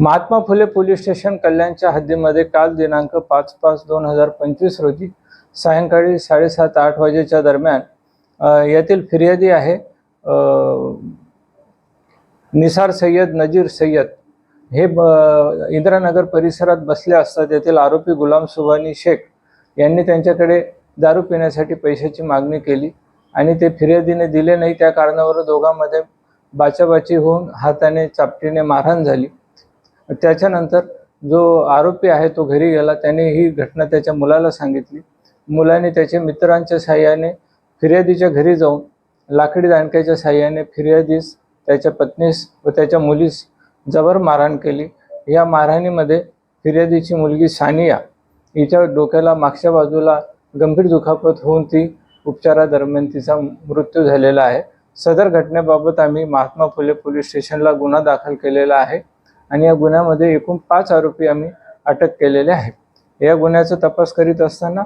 Mahatma Phule police station कल्याणच्या हद्दीमध्ये काल दिनांक पाच पाच दोन हजार पंचवीस रोजी सायंकाळी साडेसात आठ वाजेच्या दरम्यान यातील येथील फिर्यादी आहे निसार सय्यद नजीर सय्यद. हे ब इंदिरानगर परिसरात बसले असतात येथील आरोपी गुलाम सुबानी शेख यांनी त्यांच्याकडे दारू पिण्यासाठी पैशाची मागणी केली आणि ते फिर्यादीने दिले नाही. त्या कारणावर दोघांमध्ये बाचाबाची होऊन हाताने चापटीने मारहाण झाली. त्याच्यानंतर जो आरोपी आहे तो घरी गेला. त्याने ही घटना त्याच्या मुलाला सांगितली. मुलाने त्याच्या मित्रांच्या साह्याने फिर्यादीच्या घरी जाऊन लाकडी दांडक्याच्या साह्याने फिर्यादीस त्याच्या पत्नीस व त्याच्या मुलीस जबर मारहाण केली. या मारहाणीमध्ये फिर्यादीची मुलगी सानिया हिच्या डोक्याला मागच्या बाजूला गंभीर दुखापत होऊन ती उपचारादरम्यान तिचा मृत्यू झालेला आहे. सदर घटनेबाबत आम्ही महात्मा फुले पोलीस स्टेशनला गुन्हा दाखल केलेला आहे. आणि या गुन्ह्यामध्ये एकूण पाच आरोपी आम्ही अटक केलेले आहेत. या गुन्ह्याचा तपास करीत असताना